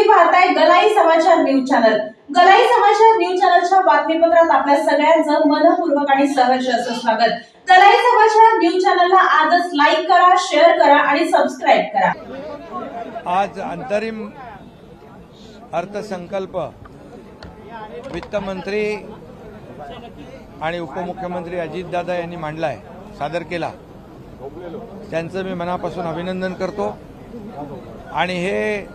तुम्ही पाहताय गलाई समाचार न्यूज चॅनल. गलाई समाचार न्यूज चॅनलच्या बातमीपत्रात आपल्या सगळ्यांचं मनपूर्वक आणि सहर्ष असं स्वागत. गलाई समाचार न्यूज चॅनलला आजच लाईक करा शेअर करा आणि सबस्क्राईब करा. आज अंतरिम अर्थसंकल्प वित्तमंत्री आणि उपमुख्यमंत्री अजितदादा यांनी मांडलाय सादर केला. त्यांचं मी मनापासून अभिनंदन करतो. आणि हे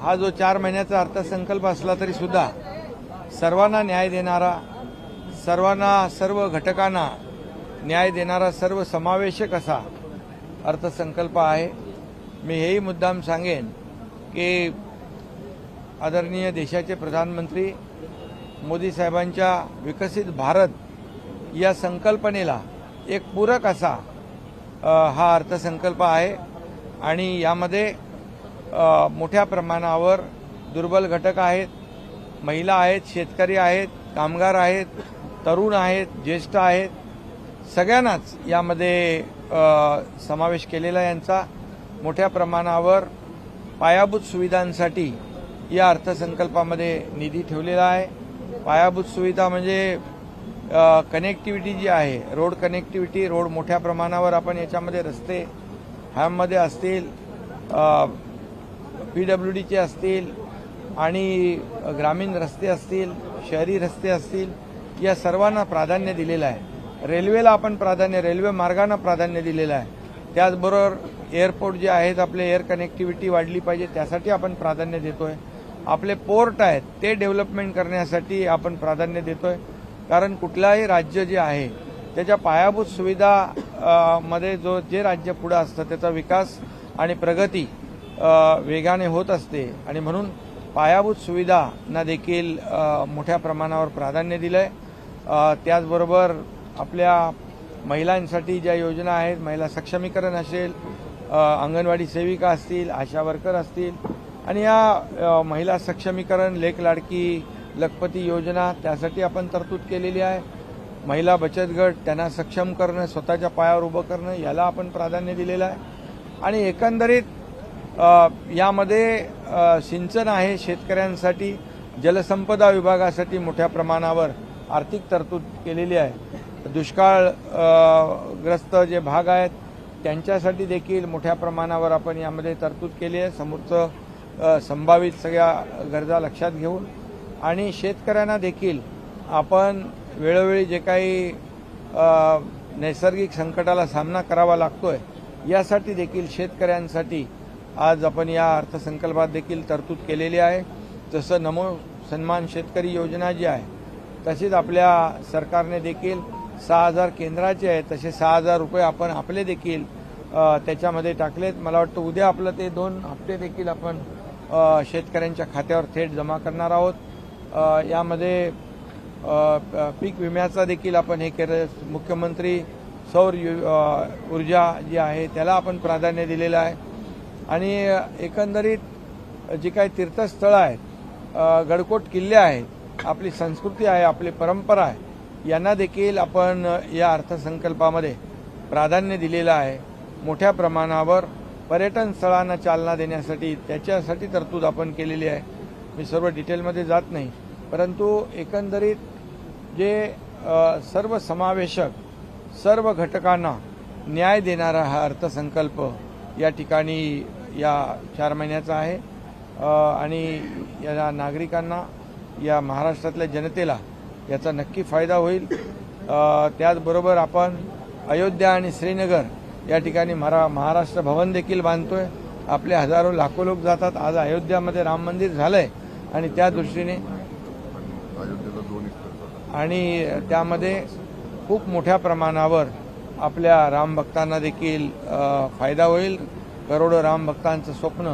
हा जो चार महिन्याचा अर्थसंकल्प असला तरी सुद्धा सर्वांना न्याय देणारा सर्वांना सर्व घटकांना न्याय देणारा सर्व समावेशक असा अर्थसंकल्प आहे. मी हेही मुद्दाम सांगेन की आदरणीय देशाचे प्रधानमंत्री मोदी साहेबांच्या विकसित भारत या संकल्पनेला एक पूरक असा हा अर्थसंकल्प आहे. आणि यामध्ये मोठ्या प्रमाणावर दुर्बल घटक आहेत. महिला आहेत शेतकरी आहेत कामगार आहेत तरुण आहेत ज्येष्ठ आहेत. सगळ्यांनाच यामध्ये समावेश केलेला यांचा. मोठ्या प्रमाणावर पायाभूत सुविधांसाठी या अर्थसंकल्पामध्ये निधी ठेवलेला आहे. पायाभूत सुविधा म्हणजे कनेक्टिव्हिटी जी आहे रोड कनेक्टिव्हिटी रोड मोठ्या प्रमाणावर आपण याच्यामध्ये रस्ते ह्यामध्ये असतील पी डब्ल्यू डीचे असतील आणि ग्रामीण रस्ते असतील शहरी रस्ते असतील या सर्वांना प्राधान्य दिलेलं आहे. रेल्वेला आपण प्राधान्य रेल्वे मार्गांना प्राधान्य दिलेलं आहे. त्याचबरोबर एअरपोर्ट जे आहेत आपले एअर कनेक्टिव्हिटी वाढली पाहिजे त्यासाठी आपण प्राधान्य देतोय. आपले पोर्ट आहेत ते डेव्हलपमेंट करण्यासाठी आपण प्राधान्य देतोय. कारण कुठलाही राज्य जे आहे त्याच्या पायाभूत सुविधा मध्ये जो जे राज्य पुढं असतं त्याचा विकास आणि प्रगती वेगाने होत असते. आणि म्हणून पायाभूत सुविधांना देखील मोठ्या प्रमाणावर प्राधान्य दिलं आहे त्याचबरोबर आपल्या महिलांसाठी ज्या योजना आहेत महिला सक्षमीकरण असेल अंगणवाडी सेविका असतील आशा वर्कर असतील आणि या महिला सक्षमीकरण लेख लाडकी लखपती योजना त्यासाठी आपण तरतूद केलेली आहे. महिला बचत गट त्यांना सक्षम करणं स्वतःच्या पायावर उभं करणं याला आपण प्राधान्य दिलेलं आहे. आणि एकंदरीत यामध्ये सिंचन आहे शेतकऱ्यांसाठी जलसंपदा विभागासाठी मोठ्या प्रमाणावर आर्थिक तरतूद केलेली आहे. दुष्काळ ग्रस्त जे भाग आहेत त्यांच्यासाठी देखील मोठ्या प्रमाणावर आपण यामध्ये तरतूद केली आहे. समोरचं संभावित सगळ्या गरजा लक्षात घेऊन आणि शेतकऱ्यांना देखील आपण वेळोवेळी जे काही नैसर्गिक संकटाला सामना करावा लागतोय यासाठी देखील शेतकऱ्यांसाठी आज आपण या अर्थसंकल्पात देखील तरतूद केलेली आहे. जसं नमो सन्मान शेतकरी योजना जी आहे तशीच आपल्या सरकारने देखील सहा हजार केंद्राचे आहेत तसे सहा हजार रुपये आपण आपले देखील त्याच्यामध्ये टाकलेत. मला वाटतं उद्या आपलं ते दोन हप्ते देखील आपण शेतकऱ्यांच्या खात्यावर थेट जमा करणार आहोत. यामध्ये पीक विम्याचा देखील आपण हे केलं. मुख्यमंत्री सौर यु- ऊर्जा जी आहे त्याला आपण प्राधान्य दिलेलं आहे. आणि एकंदरीत जी काही तीर्थस्थळं आहेत गडकोट किल्ले आहेत आपली संस्कृती आहे आपली परंपरा आहे यांना देखील आपण या अर्थसंकल्पामध्ये प्राधान्य दिलेलं आहे. मोठ्या प्रमाणावर पर्यटन स्थळांना चालना देण्यासाठी त्याच्यासाठी तरतूद आपण केलेली आहे. मी सर्व डिटेलमध्ये जात नाही परंतु एकंदरीत जे सर्व समावेशक सर्व घटकांना न्याय देणारा हा अर्थसंकल्प या ठिकाणी या चार महिन्याचा आहे. आणि या नागरिकांना या महाराष्ट्रातल्या जनतेला याचा नक्की फायदा होईल. त्याचबरोबर आपण अयोध्या आणि श्रीनगर या ठिकाणी मरा महाराष्ट्र भवन देखील बांधतोय. आपले हजारो लाखो लोक जातात. आज अयोध्यामध्ये राम मंदिर झालंय आणि त्या दृष्टीने आणि त्यामध्ये खूप मोठ्या प्रमाणावर आपल्या रामभक्तांना देखील फायदा होईल. करोडो रामभक्तांचं स्वप्न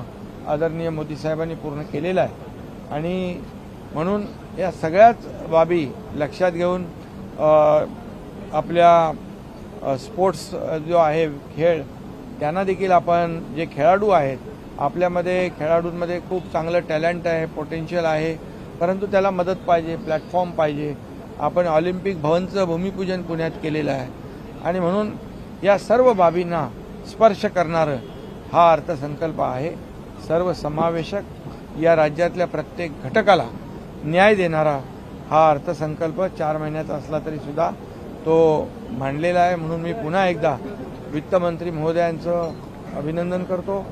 आदरणीय मोदी साहेबांनी पूर्ण केलेलं आहे. आणि म्हणून या सगळ्याच बाबी लक्षात घेऊन आपल्या स्पोर्ट्स जो आहे खेळ त्यांना देखील आपण जे खेळाडू आहेत आपल्यामध्ये खेळाडूंमध्ये खूप चांगलं टॅलेंट आहे पोटेन्शियल आहे परंतु त्याला मदत पाहिजे प्लॅटफॉर्म पाहिजे. आपण ऑलिम्पिक भवनचं भूमिपूजन पुण्यात केलेलं आहे. आणि म्हणून या सर्व बाबींना स्पर्श करणारं हा अर्थसंकल्प आहे. सर्व समावेशक या राज्यातल्या प्रत्येक घटकाला न्याय देणारा हा अर्थसंकल्प चार महिन्याचा असला तरी सुद्धा तो मांडलेला आहे. म्हणून मी पुन्हा एकदा वित्तमंत्री महोदयांचं अभिनंदन करतो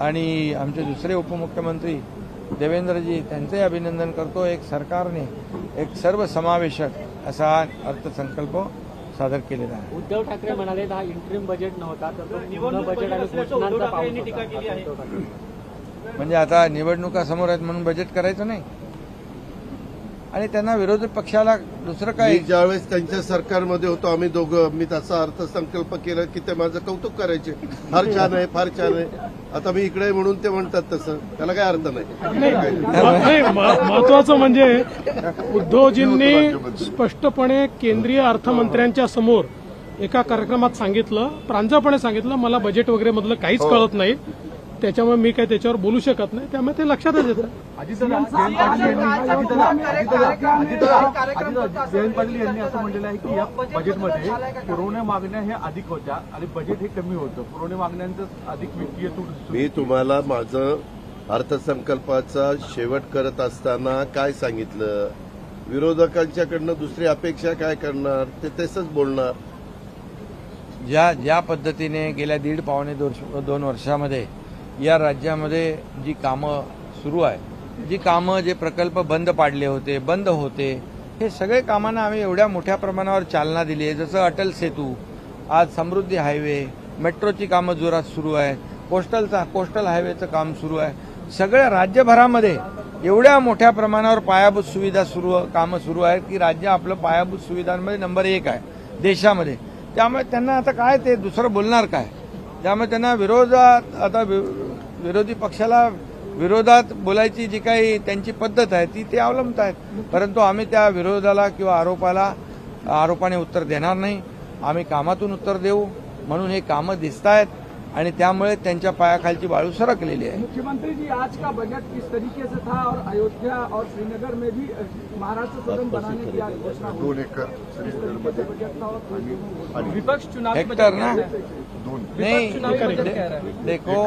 आणि आमचे दुसरे उपमुख्यमंत्री देवेंद्रजी त्यांचंही अभिनंदन करतो. एक सरकारने एक सर्वसमावेशक असा अर्थसंकल्प सादर केलेला आहे. उद्धव ठाकरे म्हणाले हा इंटरिम बजेट नव्हता तर. म्हणजे आता निवडणुका समोर आहेत म्हणून बजेट करायचं नाही? आणि त्यांना विरोधी पक्षाला दुसरं काय? ज्यावेळेस त्यांच्या सरकारमध्ये होतो आम्ही दोघं मी तसा अर्थसंकल्प केला की ते माझं कौतुक करायचे. फार छान आहे फार छान आहे. आता मी इकडे म्हणून ते म्हणतात तसं. त्याला काय अर्थ नाही. महत्वाचं म्हणजे उद्धवजींनी स्पष्टपणे केंद्रीय अर्थमंत्र्यांच्या समोर एका कार्यक्रमात सांगितलं प्रांजळपणे सांगितलं मला बजेट वगैरे मधलं काहीच कळत नाही. त्याच्यामुळे मी काही त्याच्यावर बोलू शकत नाही त्यामुळे ते लक्षातच येतं जयंत पाटील यांनी असं म्हटलेलं आहे की या बजेटमध्ये पुरवण्या मागण्या ह्या अधिक होत्या आणि बजेट हे कमी होतं. पुरवण्या मागण्यांचं अधिक वित्तीय तूट मी तुम्हाला माझं अर्थसंकल्पाचा शेवट करत असताना काय सांगितलं? विरोधकांच्याकडनं दुसरी अपेक्षा काय करणार? ते तसंच बोलणार. ज्या ज्या पद्धतीने गेल्या दीड पावणे दोन दोन वर्षामध्ये या राज्यामध्ये जी कामं सुरू आहे जी कामं जे प्रकल्प बंद पाडले होते बंद होते हे सगळे कामांना आम्ही एवढ्या मोठ्या प्रमाणावर चालना दिली आहे. जसं अटल सेतू आज समृद्धी हायवे मेट्रोची कामं जोरात सुरू आहे कोस्टलचा कोस्टल हायवेचं काम सुरू आहे. सगळ्या राज्यभरामध्ये एवढ्या मोठ्या प्रमाणावर पायाभूत सुविधा सुरू कामं सुरू आहेत की राज्य आपलं पायाभूत सुविधांमध्ये नंबर एक आहे देशामध्ये. त्यामुळे त्यांना आता काय ते दुसरं बोलणार काय? त्यामुळे त्यांना विरोधात आता वि- विरोधी पक्षाला विरोधात बोलायची जी काही त्यांची पद्धत आहे ती ते अवलंबत आहेत. परंतु आम्ही त्या विरोधाला किंवा आरोपाला आरोपाने उत्तर देणार नाही. आम्ही कामातून उत्तर देऊ. म्हणून हे कामं दिसत आहेत आणि त्यामुळे त्यांच्या पायाखालची वाळू सरकलेली आहे. मुख्यमंत्री जी आज का बजट किस तरीके से था और अयोध्या और श्रीनगर में भी महाराष्ट्र सदन बनाने की आज घोषणा था और विपक्ष चुनाव हेक्टर ना? नहीं। देखो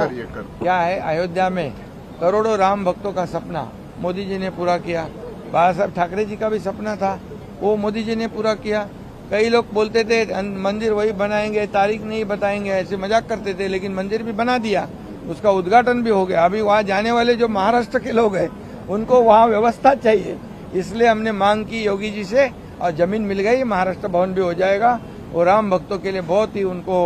क्या है? अयोध्या में करोड़ों राम भक्तों का सपना मोदी जी ने पूरा किया। बाला साहब ठाकरे जी का भी सपना था वो मोदी जी ने पूरा किया। कई लोग बोलते थे मंदिर वही बनाएँगे, तारीख नहीं बताएँगे, ऐसे मज़ाक करते थे, लेकिन मंदिर भी बना दिया। उसका उद्घाटन भी हो गया। अभी वहाँ जाने वाले जो महाराष्ट्र के लोग हैं, उनको वहाँ व्यवस्था चाहिए। इसलिए हमने मांग की योगी जी से, और ज़मीन मिल गई, महाराष्ट्र भवन भी हो जाएगा, और राम भक्तों के लिए बहुत ही उनको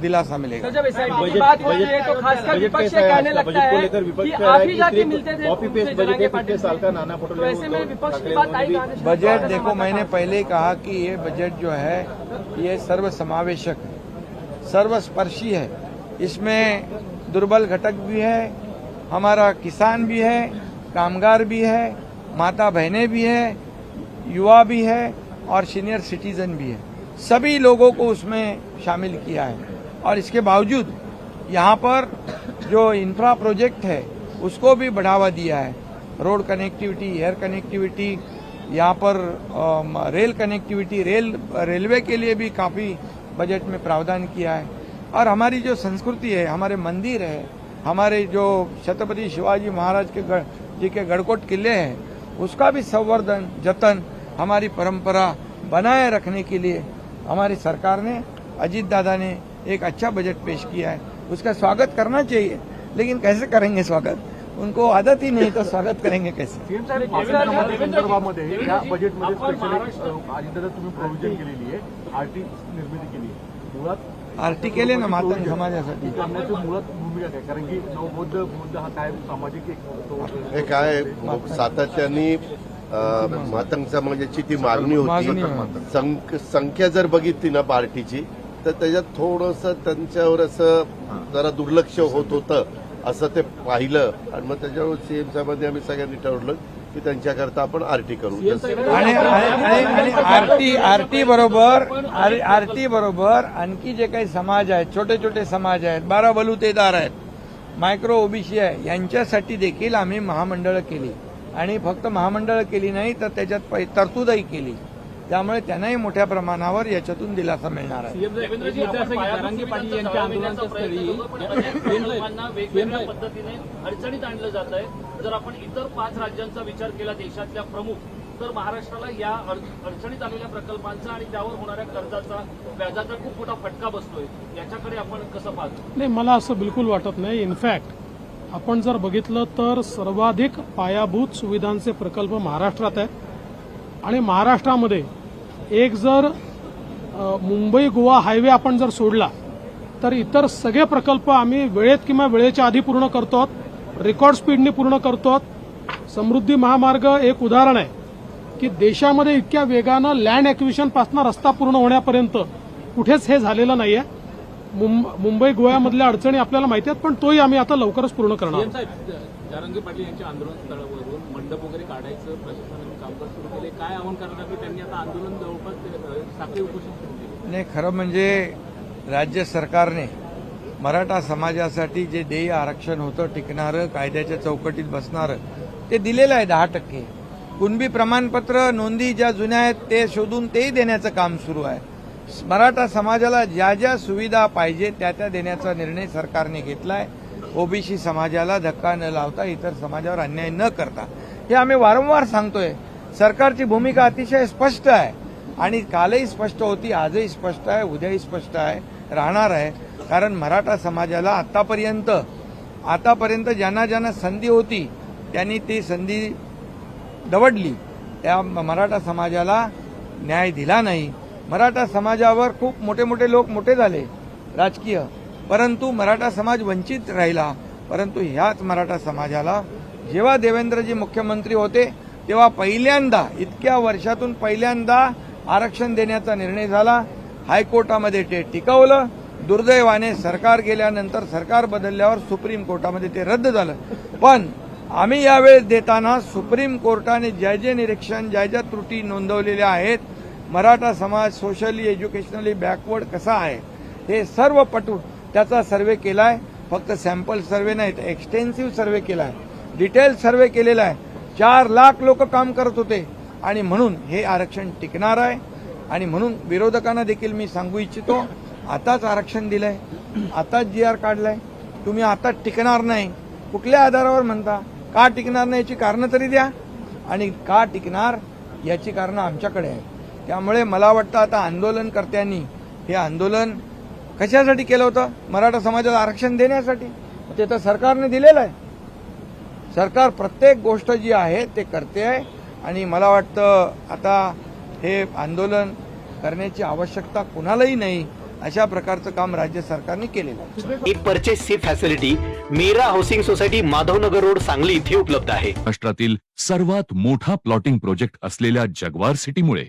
दिलासा मिलेगा। जब की बात होती है तो खासकर विपक्ष कहने लगता है कि आप ही जाके मिलते थे साल का नाना तो पटोले ऐसे में विपक्ष की बात आई से? बजट देखो मैंने पहले ही कहा कि ये बजट जो है ये सर्वसमावेशक है सर्वस्पर्शी है। इसमें दुर्बल घटक भी है हमारा किसान भी है कामगार भी है माता बहनें भी है युवा भी है और सीनियर सिटीजन भी है। सभी लोगों को उसमें शामिल किया है। और इसके बावजूद यहाँ पर जो इंफ्रा प्रोजेक्ट है, उसको भी बढ़ावा दिया है। रोड कनेक्टिविटी एयर कनेक्टिविटी यहाँ पर रेल कनेक्टिविटी रेल रेलवे के लिए भी काफ़ी बजट में प्रावधान किया है। और हमारी जो संस्कृति है, हमारे मंदिर है, हमारे जो छत्रपति शिवाजी महाराज के गढ़, जी के गढ़कोट किले हैं, उसका भी संवर्धन, जतन हमारी परंपरा बनाए रखने के लिए हमारी सरकार ने अजीत दादा ने एक अच्छा बजट पेश किया है। उसका स्वागत करना चाहिए लेकिन कैसे करेंगे स्वागत? उनको आदत ही नहीं तो स्वागत करेंगे कैसे? संदर्भामध्ये या बजेटमध्ये तुम्ही प्रोव्हिजन केलेली आहे आरटी निर्मिती केली मुळात आरटी केले ना मातंग समाजासाठी कारण की हा काय सामाजिक एक तो हे काय सातत्याने मातंग समाजाची ती मागणी होती. होती. संख- संख्या जर बघितली ना पार्टीची तर त्याच्यात थोडस त्यांच्यावर असं जरा दुर्लक्ष होत होतं असं ते पाहिलं. आणि मग त्याच्यावर सीएम साहेबांनी आम्ही सगळ्यांनी ठरवलं की त्यांच्याकरता आपण आरटी करू. आणि आरटी आरटी बरोबर आरटी बरोबर आणखी जे काही समाज आहेत छोटे छोटे समाज आहेत बारा बलुतेदार आहेत मायक्रो ओबीसी आहे यांच्यासाठी देखील आम्ही महामंडळं केली. आणि फक्त महामंडळं केली नाही तर त्याच्यात पै- तरतूदही केली. त्यामुळे त्यांनाही मोठ्या प्रमाणावर याच्यातून दिलासा मिळणार आहे. पद्धतीने अडचणीत आणलं जात आहे. जर आपण इतर पाच राज्यांचा विचार केला देशातल्या प्रमुख तर महाराष्ट्राला या अड- अडचणीत आलेल्या प्रकल्पांचा आणि त्यावर होणाऱ्या कर्जाचा व्याजाचा खूप मोठा फटका बसतोय. याच्याकडे आपण कसं पाहतो? नाही मला असं बिलकुल वाटत नाही. इनफॅक्ट आपण जर बघितलं तर सर्वाधिक पायाभूत सुविधांचे प्रकल्प महाराष्ट्रात आहेत. आणि महाराष्ट्रामध्ये एक जर मुंबई गोवा हायवे आपण जर सोडला तर इतर सगळे प्रकल्प आम्ही वेळेत किंवा वेळेच्या आधी पूर्ण करतो रेकॉर्ड स्पीडने पूर्ण करतो समृद्धी महामार्ग एक उदाहरण आहे की देशामध्ये इतक्या वेगानं लँड ॲक्विशनपासून रस्ता पूर्ण होण्यापर्यंत कुठेच हे झालेलं नाही आहे मुंबई गोव्यामधल्या अडचणी आपल्याला माहिती आहेत पण तोही आम्ही आता लवकरच पूर्ण करणार जरांगे पाटील यांच्या आंदोलन स्थळावरून मंडप वगैरे काढायचं प्रशासनाने कामकाज सुरू केले. काय आव्हान करणार की त्यांनी आता आंदोलन जवळपास साखळी उपोषण सुरू केले नाही खरं म्हणजे राज्य सरकारने मराठा समाजासाठी जे देय आरक्षण होतं टिकणारं कायद्याच्या चौकटीत बसणारं ते दिलेलं आहे दहा टक्के. कुणबी प्रमाणपत्र नोंदी ज्या जुन्या आहेत ते शोधून तेही देण्याचं काम सुरू आहे. मराठा समाजाला ज्या ज्या सुविधा पाहिजे त्या त्या देण्याचा निर्णय सरकारने घेतलाय. ओबीसी समाजाला धक्का न लावता इतर समाजावर अन्याय न करता. हे आम्ही वारंवार सांगतोय. सरकारची भूमिका अतिशय स्पष्ट आहे. आणि कालही स्पष्ट होती आजही स्पष्ट आहे उद्याही स्पष्ट आहे राहणार आहे. कारण मराठा समाजाला आतापर्यंत आतापर्यंत ज्यांना ज्यांना संधी होती त्यांनी ती संधी दवडली. त्या मराठा समाजाला न्याय दिला नाही. मराठा समाजावर खूप मोठे मोठे लोक मोठे झाले राजकीय. परंतु मराठा समाज वंचित राहिला. परंतु ह्याच मराठा समाजाला जेव्हा देवेंद्रजी मुख्यमंत्री होते तेव्हा पहिल्यांदा इतक्या वर्षातून पहिल्यांदा आरक्षण देण्याचा निर्णय झाला. हायकोर्टामध्ये ते टिकवलं. दुर्दैवाने सरकार गेल्यानंतर सरकार बदलल्यावर सुप्रीम कोर्टामध्ये ते रद्द झालं. पण आम्ही यावेळेस देताना सुप्रीम कोर्टाने ज्या जे निरीक्षण ज्या ज्या त्रुटी नोंदवलेल्या आहेत मराठा समाज सोशली एज्युकेशनली बॅकवर्ड कसा आहे? हे सर्व पटून त्याचा सर्वे केलाय. फक्त सॅम्पल सर्वे नाही तर एक्सटेन्सिव्ह सर्वे केलाय. डिटेल सर्वे केलेला आहे. चार लाख लोक काम करत होते. आणि म्हणून हे आरक्षण टिकणार आहे. आणि म्हणून विरोधकांना देखील मी सांगू इच्छितो आताच आरक्षण दिलंय. आताच जी आर काढलाय. तुम्ही आता टिकणार नाही. कुठल्या आधारावर म्हणता? का टिकणार नाही याची कारणं तरी द्या. आणि का टिकणार याची कारणं आमच्याकडे आहे त्यामुळे मला वाटतं आता आंदोलनकर्त्यांनी हे आंदोलन कशासाठी केलं होतं? मराठा समाजाला आरक्षण देण्यासाठी? ते तर सरकारने दिलेलं आहे. सरकार प्रत्येक गोष्ट जी आहे ते करते आहे. आणि मला वाटतं आता हे आंदोलन करण्याची आवश्यकता कुणालाही नाही अशा प्रकारचं काम राज्य सरकारने केलेलं आहे. एक परचेस ची facility Meera housing society Madhavnagar road Sangli इथे उपलब्ध आहे. महाराष्ट्रातील सर्वात मोठा प्लॉटिंग प्रोजेक्ट असलेल्या जगवार सिटीमुळे